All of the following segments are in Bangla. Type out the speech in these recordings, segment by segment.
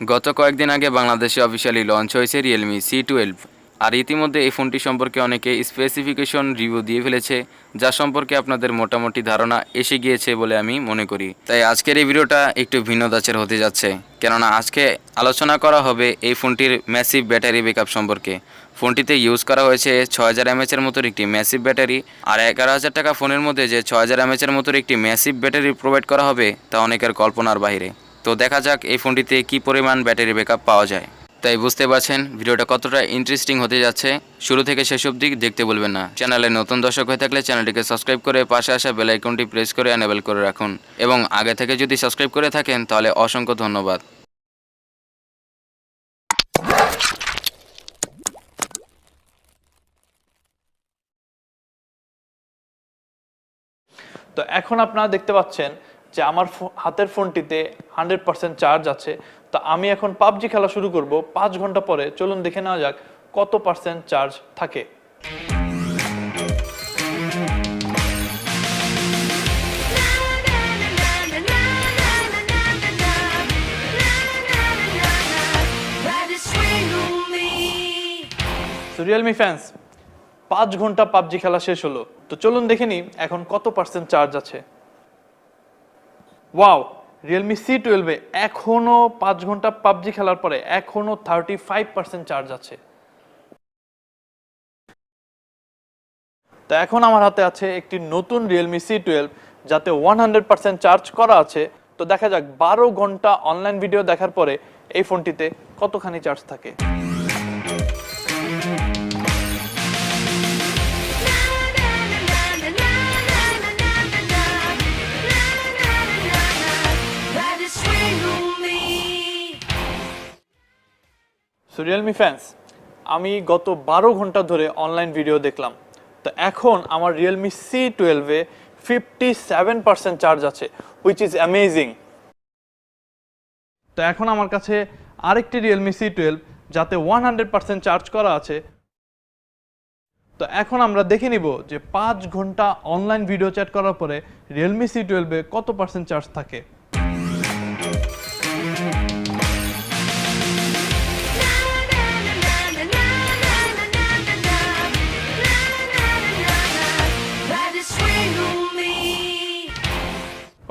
গত কয়েকদিন আগে বাংলাদেশে অফিসিয়ালি লঞ্চ হয়েছে রিয়েলমি সি টুয়েলভ আর ইতিমধ্যে এই ফোনটি সম্পর্কে অনেকে স্পেসিফিকেশন রিভিউ দিয়ে ফেলেছে, যা সম্পর্কে আপনাদের মোটামুটি ধারণা এসে গিয়েছে বলে আমি মনে করি। তাই আজকের এই ভিডিওটা একটু ভিন্ন ধাঁচের হতে যাচ্ছে, কেননা আজকে আলোচনা করা হবে এই ফোনটির ম্যাসিভ ব্যাটারি ব্যাকআপ সম্পর্কে। ফোনটিতে ইউজ করা হয়েছে ছয় হাজার এমএচের মতোর একটি ম্যাসিভ ব্যাটারি আর এগারো হাজার টাকা ফোনের মধ্যে যে ছয় হাজার এমএচের মতো একটি ম্যাসিভ ব্যাটারি প্রোভাইড করা হবে তা অনেকের কল্পনার বাইরে। তো দেখা যাক এই ফোনটিতে কি পরিমাণ ব্যাটারি ব্যাকআপ পাওয়া যায়। তাই বুঝতে পারছেন, ভিডিওটা কতটা ইন্টারেস্টিং হতে যাচ্ছে। শুরু থেকে শেষ অবধি দেখতে বলবেন না। চ্যানেলে নতুন দর্শক হয়ে থাকলে চ্যানেলটিকে সাবস্ক্রাইব করে পাশে আসা বেল আইকনটি প্রেস করে এনেবল করে রাখুন। এবং আগে থেকে যদি সাবস্ক্রাইব করে থাকেন, তাহলে অসংখ্য ধন্যবাদ। তো এখন আপনারা দেখতে পাচ্ছেন যে আমার হাতের ফোনটিতে হান্ড্রেড পার্সেন্ট চার্জ আছে, তো আমি এখন পাবজি খেলা শুরু করব। পাঁচ ঘণ্টা পরে চলুন দেখে নেওয়া যাক কত পার্সেন্ট চার্জ থাকে। রিয়েলমি ফ্যান্স পাঁচ ঘণ্টা পাবজি খেলা শেষ হলো। তো চলুন দেখে নিই এখন কত পার্সেন্ট চার্জ আছে। ওয়াও রিয়েলমি সি টুয়েলভে এখনও পাঁচ ঘণ্টা পাবজি খেলার পরে এখনও থার্টি ফাইভ পার্সেন্ট চার্জ আছে। তো এখন আমার হাতে আছে একটি নতুন রিয়েলমি সি টুয়েলভ যাতে ওয়ান হান্ড্রেড পার্সেন্ট চার্জ করা আছে। তো দেখা যাক, বারো ঘণ্টা অনলাইন ভিডিও দেখার পরে এই ফোনটিতে কতখানি চার্জ থাকে। সো রিয়েলমি ফ্যান্স আমি গত বারো ঘণ্টা ধরে অনলাইন ভিডিও দেখলাম। তো এখন আমার রিয়েলমি সি টুয়েলভে ফিফটি সেভেন পার্সেন্ট চার্জ আছে হুইচ ইজ অ্যামেজিং তো এখন আমার কাছে আরেকটি রিয়েলমি সি টুয়েলভ যাতে ওয়ান হান্ড্রেড পার্সেন্ট চার্জ করা আছে। তো এখন আমরা দেখে নিব যে পাঁচ ঘণ্টা অনলাইন ভিডিও চ্যাট করার পরে রিয়েলমি সি টুয়েলভে কত পার্সেন্ট চার্জ থাকে।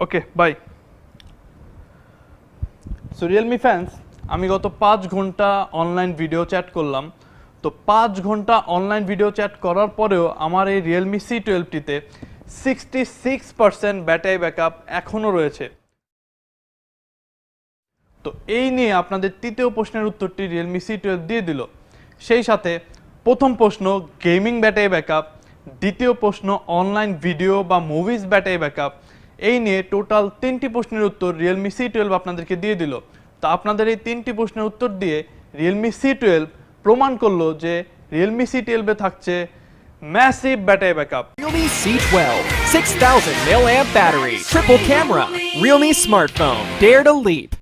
Okay bye so Realme fans আমি গত পাঁচ ঘণ্টা অনলাইন ভিডিও চ্যাট করলাম। তো পাঁচ ঘণ্টা অনলাইন ভিডিও চ্যাট করার পরেও আমার এই Realme C টুয়েলভটিতে sixty six percent battery backup এখনও রয়েছে। তো এই নিয়ে আপনাদের তৃতীয় প্রশ্নের উত্তরটি রিয়েলমি সি টুয়েলভ দিয়ে দিল। সেই সাথে প্রথম প্রশ্ন গেমিং ব্যাটারি ব্যাকআপ দ্বিতীয় প্রশ্ন অনলাইন ভিডিও বা মুভিজ ব্যাটারি ব্যাকআপ এই নিয়ে টোটাল তিনটি প্রশ্নের উত্তর রিয়েলমি সি টুয়েলভ আপনাদেরকে দিয়ে দিল তা আপনাদের এই তিনটি প্রশ্নের উত্তর দিয়ে রিয়েলমি সি টুয়েলভ প্রমাণ করল যে রিয়েলমি সি টুয়েলভে থাকছে massive battery backup Realme C12, 6000 mAh battery, triple camera, Realme smartphone, dare to leap.